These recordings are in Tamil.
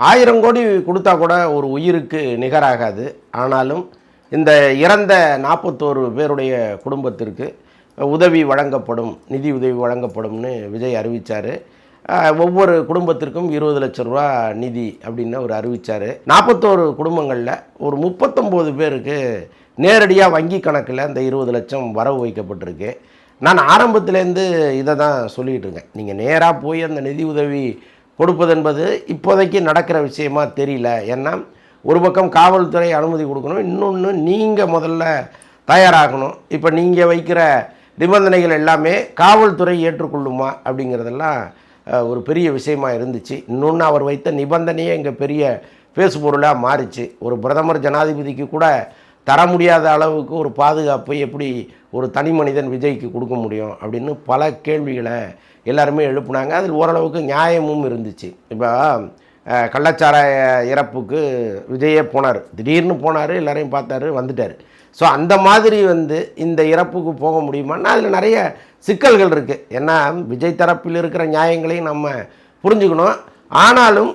ஆயிரம் கோடி கொடுத்தா கூட ஒரு உயிருக்கு நிகராகாது. ஆனாலும் இந்த இறந்த நாற்பத்தோரு பேருடைய குடும்பத்திற்கு உதவி வழங்கப்படும் நிதி உதவி வழங்கப்படும்னு விஜய் அறிவித்தார் ஒவ்வொரு குடும்பத்திற்கும் இருபது லட்ச ரூபா நிதி அப்படின்னு அவர் அறிவித்தார் நாற்பத்தோரு குடும்பங்களில் ஒரு முப்பத்தொம்போது பேருக்கு நேரடியாக வங்கி கணக்கில் இந்த இருபது லட்சம் வரவு வைக்கப்பட்டிருக்கு. நான் ஆரம்பத்துலேருந்து இதை தான் சொல்லிகிட்டு இருக்கேன். நீங்கள் நேராக போய் அந்த நிதி உதவி கொடுப்பது என்பது இப்போதைக்கு நடக்கிற விஷயமா தெரியல. ஏன்னா ஒரு பக்கம் காவல்துறை அனுமதி கொடுக்கணும் இன்னொன்று நீங்கள் முதல்ல தயாராகணும். இப்போ நீங்கள் வைக்கிற நிபந்தனைகள் எல்லாமே காவல்துறை ஏற்றுக்கொள்ளுமா அப்படிங்கிறதெல்லாம் ஒரு பெரிய விஷயமா இருந்துச்சு. இன்னொன்று அவர் வைத்த நிபந்தனையே இங்கே பெரிய பேசுபொருளாக மாறிச்சு. ஒரு பிரதமர் ஜனாதிபதிக்கு கூட தர முடியாத அளவுக்கு ஒரு பாதுகாப்பை எப்படி ஒரு தனி மனிதன் விஜய்க்கு கொடுக்க முடியும் அப்படின்னு பல கேள்விகளை எல்லாருமே எழுப்புனாங்க. அதில் ஓரளவுக்கு நியாயமும் இருந்துச்சு. இப்போ கள்ளச்சாராய இறப்புக்கு விஜயே போனார். திடீர்னு போனார் எல்லாரையும் பார்த்தாரு வந்துட்டார். ஸோ அந்த மாதிரி வந்து இந்த இறப்புக்கு போக முடியுமான்னா அதில் நிறைய சிக்கல்கள் இருக்குது ஏன்னா விஜய் தரப்பில் இருக்கிற நியாயங்களையும் நம்ம புரிஞ்சுக்கணும். ஆனாலும்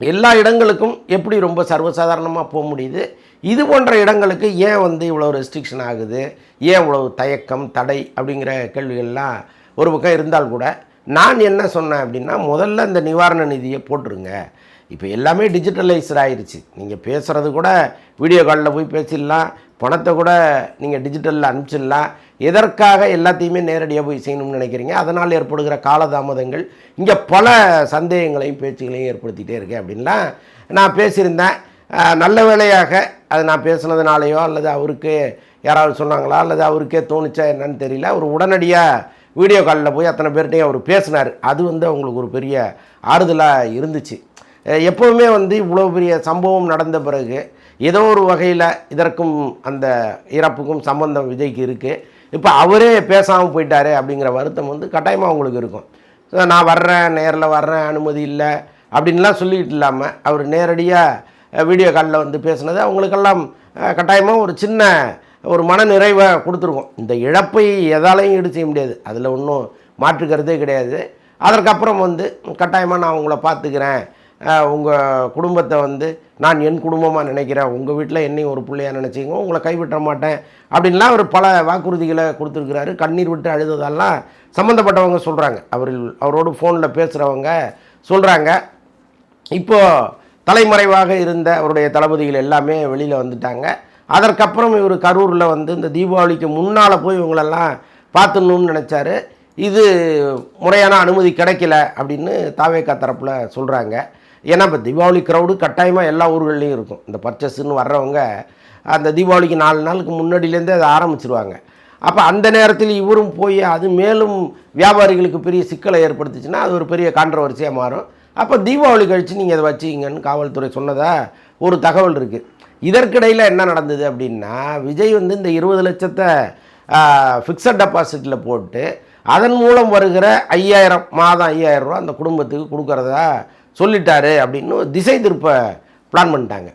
எல்லா இடங்களுக்கும் எப்படி ரொம்ப சர்வசாதாரணமாக போக முடியுது? இது போன்ற இடங்களுக்கு ஏன் வந்து இவ்வளோ ரெஸ்ட்ரிக்ஷன் ஆகுது? ஏன் இவ்வளோ தயக்கம் தடை அப்படிங்கிற கேள்விகள்லாம் ஒரு பக்கம் இருந்தால் கூட நான் என்ன சொன்னேன் அப்படின்னா முதல்ல இந்த நிவாரண நிதியை போட்டுருங்க. இப்போ எல்லாமே டிஜிட்டலைஸ்ட் ஆகிருச்சு நீங்கள் பேசுகிறது கூட வீடியோ காலில் போய் பேசிடலாம். பணத்தை கூட நீங்கள் டிஜிட்டலில் அனுப்பிச்சிடலாம். எதற்காக எல்லாத்தையுமே நேரடியாக போய் செய்யணும்னு நினைக்கிறீங்க? அதனால் ஏற்படுகிற காலதாமதங்கள். இங்கே பல சந்தேகங்களையும் பேச்சுகளையும் ஏற்படுத்திகிட்டே இருக்கேன் அப்படின்லாம் நான் பேசியிருந்தேன். நல்ல வேளையாக அது நான் பேசுனதுனாலையோ அல்லது அவருக்கு யாராவது சொன்னாங்களா? அல்லது அவருக்கே தோணுச்சா என்னன்னு தெரியல. அவர் உடனடியாக வீடியோ காலில் போய் அத்தனை பேர்கிட்டையும் அவர் பேசினார். அது வந்து அவங்களுக்கு ஒரு பெரிய ஆறுதலாக இருந்துச்சு. எப்போவுமே வந்து இவ்வளோ பெரிய சம்பவம் நடந்த பிறகு ஏதோ ஒரு வகையில் இதற்கும் அந்த இறப்புக்கும் சம்பந்தம் விஜய்க்கு இருக்குது இப்போ அவரே பேசாமல் போயிட்டாரு அப்படிங்கிற வருத்தம் வந்து கட்டாயமாக அவங்களுக்கு இருக்கும். நான் வர்றேன் நேரில் வர்றேன் அனுமதி இல்லை அப்படின்லாம் சொல்லிட்டு இல்லாமல் அவர் நேரடியாக வீடியோ காலில் வந்து பேசுனது அவங்களுக்கெல்லாம் கட்டாயமாக ஒரு சின்ன ஒரு மன நிறைவை கொடுத்துருக்கோம் இந்த இழப்பை எதாலையும் ஈடு செய்ய முடியாது. அதில் ஒன்றும் மாற்றுக்கிறதே கிடையாது. அதற்கப்புறம் வந்து கட்டாயமாக நான் உங்களை பார்த்துக்கிறேன். உங்கள் குடும்பத்தை வந்து நான் என் குடும்பமாக நினைக்கிறேன். உங்கள் வீட்டில் என்னையும் ஒரு பிள்ளையாக நினச்சிங்க உங்களை கைவிட்ட மாட்டேன். அப்படின்லாம் அவர் பல வாக்குறுதிகளை கொடுத்துருக்கிறாரு. கண்ணீர் விட்டு அழுததெல்லாம் சம்மந்தப்பட்டவங்க சொல்கிறாங்க அவரில் அவரோடு ஃபோனில் பேசுகிறவங்க சொல்கிறாங்க இப்போது தலைமறைவாக இருந்த அவருடைய தளபதிகள் எல்லாமே வெளியில் வந்துட்டாங்க. அதற்கப்புறம் இவர் கரூரில் வந்து இந்த தீபாவளிக்கு முன்னால் போய் இவங்களெல்லாம் பார்த்துடணும்னு நினச்சாரு. இது முறையான அனுமதி கிடைக்கல அப்படின்னு தாவேக்கா தரப்பில் சொல்கிறாங்க ஏன்னா இப்போ தீபாவளி க்ரௌடு கட்டாயமாக எல்லா ஊர்கள்லேயும் இருக்கும். இந்த பர்ச்சஸ்ன்னு வர்றவங்க அந்த தீபாவளிக்கு நாலு நாளுக்கு முன்னாடியிலேருந்தே அதை ஆரம்பிச்சிருவாங்க. அப்போ அந்த நேரத்தில் இவரும் போய் அது மேலும் வியாபாரிகளுக்கு பெரிய சிக்கலை ஏற்படுத்துச்சுன்னா அது ஒரு பெரிய கான்ட்ரவர்சியாக மாறும். அப்போ தீபாவளி கழித்து நீங்கள் அதை வச்சுக்கிங்கன்னு காவல்துறை சொன்னதாக ஒரு தகவல் இருக்குது இதற்கிடையில் என்ன நடந்தது அப்படின்னா விஜய் வந்து இந்த இருபது லட்சத்தை ஃபிக்ஸட் டெபாசிட்டில் போட்டு அதன் மூலம் வருகிற ஐயாயிரம் மாதம் ஐயாயிரம் ரூபா அந்த குடும்பத்துக்கு கொடுக்குறதா சொல்லிட்டாரு அப்படின்னு திசை திருப்ப பிளான் பண்ணிட்டாங்க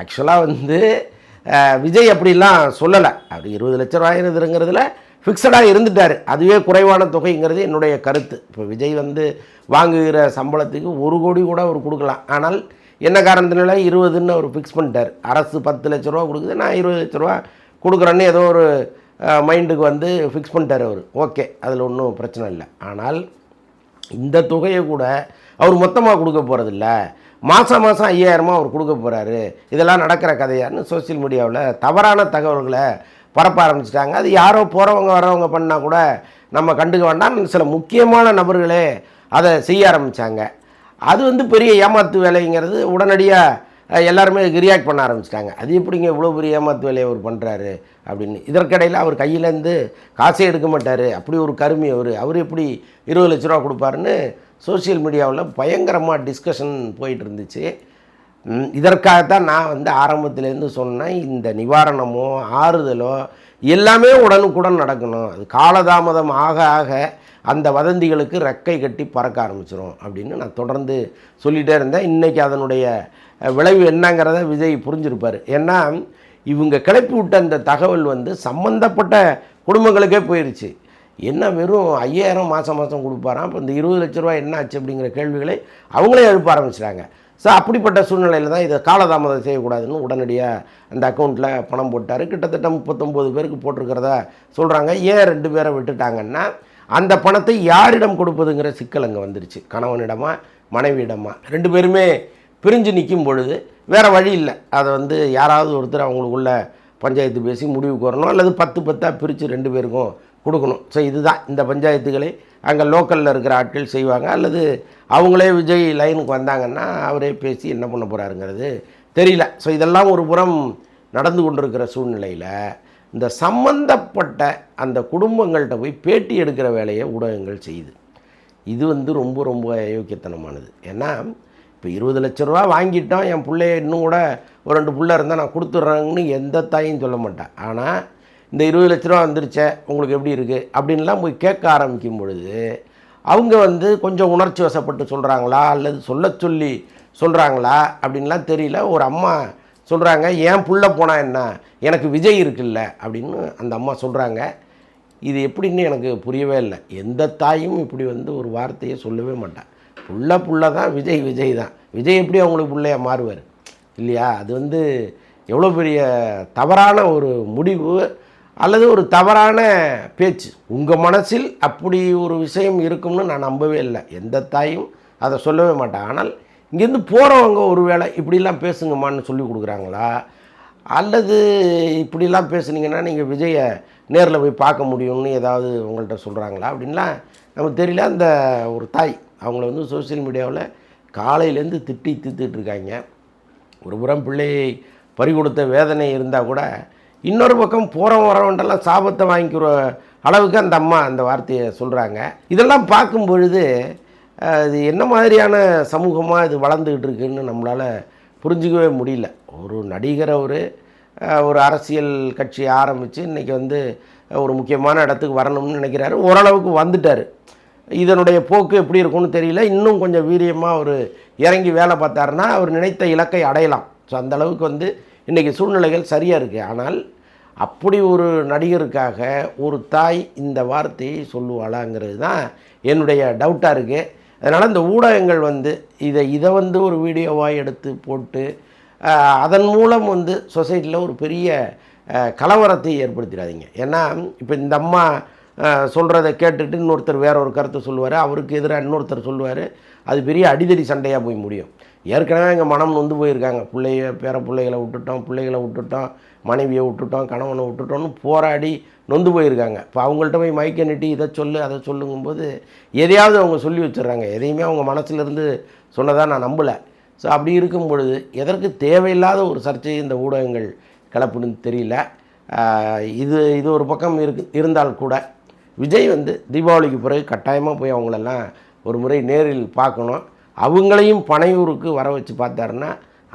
ஆக்சுவலாக வந்து விஜய் அப்படிலாம் சொல்லலை. அவர் இருபது லட்ச ரூபாயிருங்கிறதுல ஃபிக்ஸடாக இருந்துட்டார். அதுவே குறைவான தொகைங்கிறது என்னுடைய கருத்து. இப்போ விஜய் வந்து வாங்குகிற சம்பளத்துக்கு ஒரு கோடி கூட அவர் கொடுக்கலாம். ஆனால் என்ன காரணத்தினால இருபதுன்னு அவர் ஃபிக்ஸ் பண்ணிட்டார். அரசு பத்து லட்ச ரூபா கொடுக்குது நான் இருபது லட்ச ரூபா கொடுக்குறேன்னு ஏதோ ஒரு மைண்டுக்கு வந்து ஃபிக்ஸ் பண்ணிட்டார் அவர். ஓகே அதில் ஒன்றும் பிரச்சனை இல்லை. ஆனால் இந்த தொகையை கூட அவர் மொத்தமாக கொடுக்க போகிறதில்ல மாதம் மாதம் ஐயாயிரமா அவர் கொடுக்க போகிறாரு இதெல்லாம் நடக்கிற கதையான்னு சோஷியல் மீடியாவில் தவறான தகவல்களை பரப்ப ஆரம்பிச்சிட்டாங்க. அது யாரோ போகிறவங்க வரவங்க பண்ணால் கூட நம்ம கண்டுக்க வேண்டாம் சில முக்கியமான நபர்களே அதை செய்ய ஆரம்பித்தாங்க அது வந்து பெரிய ஏமாத்து வேலைங்கிறது உடனடியாக எல்லாருமே ரியாக்ட் பண்ண ஆரம்பிச்சிட்டாங்க. அது எப்படிங்க இவ்வளோ பெரிய ஏமாத்து வேலையை அவர் பண்ணுறாரு அப்படின்னு. இதற்கிடையில் அவர் கையிலேருந்து காசே எடுக்க மாட்டார். அப்படி ஒரு கருமி அவர். அவர் எப்படி இருபது லட்ச ரூபா கொடுப்பாருன்னு சோஷியல் மீடியாவில் பயங்கரமாக டிஸ்கஷன் போயிட்டு இருந்துச்சு இதற்காகத்தான் நான் வந்து ஆரம்பத்துலேருந்து சொன்னேன் இந்த நிவாரணமோ ஆறுதலோ எல்லாமே உடனுக்குடன் நடக்கணும். அது காலதாமதம் ஆக ஆக அந்த வதந்திகளுக்கு ரெக்கை கட்டி பறக்க ஆரம்பிச்சிரும் அப்படின்னு நான் தொடர்ந்து சொல்லிகிட்டே இருந்தேன். இன்றைக்கி அதனுடைய விளைவு என்னங்கிறத விஜய் புரிஞ்சிருப்பார். ஏன்னா இவங்க கிளப்பி விட்ட அந்த தகவல் வந்து சம்மந்தப்பட்ட குடும்பங்களுக்கே போயிடுச்சு என்ன வெறும் ஐயாயிரம் மாதம் மாதம் கொடுப்பாராம் இப்போ இந்த இருபது லட்ச ரூபா என்ன ஆச்சு அப்படிங்கிற கேள்விகளை அவங்களே எழுப்ப ஆரம்பிச்சிட்டாங்க. ஸோ அப்படிப்பட்ட சூழ்நிலையில் தான் இதை காலதாமதம் செய்யக்கூடாதுன்னு உடனடியாக அந்த அக்கௌண்ட்டில் பணம் போட்டார். கிட்டத்தட்ட முப்பத்தொம்போது பேருக்கு போட்டிருக்கிறதா சொல்கிறாங்க ஏன் ரெண்டு பேரை விட்டுட்டாங்கன்னா அந்த பணத்தை யாரிடம் கொடுப்பதுங்கிற சிக்கல் அங்கே வந்துருச்சு. கணவனிடமா மனைவியிடமா. ரெண்டு பேருமே பிரிஞ்சு நிற்கும் பொழுது வேறு வழி இல்லை. அதை வந்து யாராவது ஒருத்தர் அவங்களுக்குள்ள பஞ்சாயத்து பேசி முடிவுக்கு வரணும். அல்லது பத்து பத்தாக பிரித்து ரெண்டு பேருக்கும் கொடுக்கணும். ஸோ இதுதான் இந்த பஞ்சாயத்துகளை அங்கே லோக்கலில் இருக்கிற ஆட்கள் செய்வாங்க. அல்லது அவங்களே விஜய் லைனுக்கு வந்தாங்கன்னா அவரே பேசி என்ன பண்ண போகிறாருங்கிறது தெரியல. ஸோ இதெல்லாம் ஒரு புறம் நடந்து கொண்டிருக்கிற சூழ்நிலையில் இந்த சம்பந்தப்பட்ட அந்த குடும்பங்கள்கிட்ட போய் பேட்டி எடுக்கிற வேலையை ஊடகங்கள் செய்யுது. இது வந்து ரொம்ப ரொம்ப யோக்கியத்தனமானது ஏன்னா இப்போ இருபது லட்ச ரூபா வாங்கிட்டோம் என் பிள்ளைய இன்னும் கூட ஒரு ரெண்டு பிள்ளை இருந்தால் நான் கொடுத்துட்றேங்கன்னு எந்த தாயும் சொல்ல மாட்டேன் ஆனால் இந்த இருபது லட்ச ரூபா வந்துருச்சே உங்களுக்கு எப்படி இருக்குது அப்படின்லாம் போய் கேட்க ஆரம்பிக்கும் பொழுது அவங்க வந்து கொஞ்சம் உணர்ச்சி வசப்பட்டு சொல்கிறாங்களா அல்லது சொல்ல சொல்லி சொல்கிறாங்களா அப்படின்லாம் தெரியல. ஒரு அம்மா சொல்கிறாங்க ஏன் புள்ள போனால் என்ன? எனக்கு விஜய் இருக்குல்ல? அப்படின்னு அந்த அம்மா சொல்கிறாங்க இது எப்படின்னு எனக்கு புரியவே இல்லை. எந்த தாயும் இப்படி வந்து ஒரு வார்த்தையை சொல்லவே மாட்டான் புள்ள புள்ள தான் விஜய் விஜய் தான் விஜய் எப்படி அவங்களுக்கு பிள்ளையாக மாறுவார்? இல்லையா? அது வந்து எவ்வளோ பெரிய தவறான ஒரு முடிவு. அல்லது ஒரு தவறான பேச்சு. உங்கள் மனசில் அப்படி ஒரு விஷயம் இருக்கும்னு நான் நம்பவே இல்லை. எந்த தாயும் அதை சொல்லவே மாட்டேன் ஆனால் இங்கேருந்து போகிறவங்க ஒருவேளை இப்படிலாம் பேசுங்கம்மான்னு சொல்லி கொடுக்குறாங்களா? அல்லது இப்படிலாம் பேசுனீங்கன்னா நீங்கள் விஜயை நேரில் போய் பார்க்க முடியும்னு ஏதாவது உங்கள்கிட்ட சொல்கிறாங்களா அப்படின்லாம் நமக்கு தெரியல. அந்த ஒரு தாய் அவங்கள வந்து சோஷியல் மீடியாவில் காலையிலேருந்து திட்டி தீர்த்துட்டு இருக்காங்க. ஒரு புறம் பிள்ளையை பறி கொடுத்த வேதனை இருந்தால் கூட இன்னொரு பக்கம் போகிறவன் வரவன்ட்டெல்லாம் சாபத்தை வாங்கிக்கிற அளவுக்கு அந்த அம்மா அந்த வார்த்தையை சொல்கிறாங்க இதெல்லாம் பார்க்கும் பொழுது இது என்ன மாதிரியான சமூகமாக இது வளர்ந்துக்கிட்டு இருக்குன்னு நம்மளால் புரிஞ்சிக்கவே முடியல. ஒரு நடிகர் அவர் ஒரு அரசியல் கட்சி ஆரம்பித்து இன்றைக்கி வந்து ஒரு முக்கியமான இடத்துக்கு வரணும்னு நினைக்கிறாரு. ஓரளவுக்கு வந்துட்டார். இதனுடைய போக்கு எப்படி இருக்கும்னு தெரியல. இன்னும் கொஞ்சம் வீரியமாக அவர் இறங்கி வேலை பார்த்தாருன்னா அவர் நினைத்த இலக்கை அடையலாம். ஸோ அந்த அளவுக்கு வந்து இன்றைக்கி சூழ்நிலைகள் சரியாக இருக்குது ஆனால் அப்படி ஒரு நடிகருக்காக ஒரு தாய் இந்த வார்த்தையை சொல்லுவாளாங்கிறது தான் என்னுடைய டவுட்டாக இருக்குது அதனால் இந்த ஊடகங்கள் வந்து இதை இதை வந்து ஒரு வீடியோவாக எடுத்து போட்டு அதன் மூலம் வந்து சொசைட்டியில் ஒரு பெரிய கலவரத்தை ஏற்படுத்திடாதீங்க. ஏன்னா இப்போ இந்த அம்மா சொல்கிறத கேட்டுட்டு இன்னொருத்தர் வேற ஒரு கருத்தை சொல்லுவார் அவருக்கு எதிராக இன்னொருத்தர் சொல்லுவார் அது பெரிய அடிதடி சண்டையாக போய் முடியும். ஏற்கனவே எங்கள் மனம் நொந்து போயிருக்காங்க. பிள்ளைய பேர பிள்ளைகளை விட்டுட்டோம் பிள்ளைகளை விட்டுட்டோம் மனைவியை விட்டுட்டோம் கணவனை விட்டுட்டோம்னு போராடி நொந்து போயிருக்காங்க. இப்போ அவங்கள்ட்ட போய் மைக்க நீட்டி இதை சொல்லு அதை சொல்லுங்கும்போது எதையாவது அவங்க சொல்லி வச்சிடுறாங்க. எதையுமே அவங்க மனசுலேருந்து சொன்னதாக நான் நம்பலை. ஸோ அப்படி இருக்கும் பொழுது எதற்கு தேவையில்லாத ஒரு சர்ச்சையை இந்த ஊடகங்கள் கிளப்புன்னு தெரியல. இது இது ஒரு பக்கம் இருக்கு இருந்தால் கூட விஜய் வந்து தீபாவளிக்கு பிறகு கட்டாயமாக போய் அவங்களெல்லாம் ஒரு முறை நேரில் பார்க்கணும். அவங்களையும் பனையூருக்கு வர வச்சு பார்த்தாருன்னா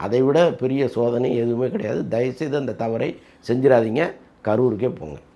அதை விட பெரிய சோதனை எதுவுமே கிடையாது. தயவுசெய்து அந்த தவறை செஞ்சிடாதீங்க கரூருக்கே போங்க.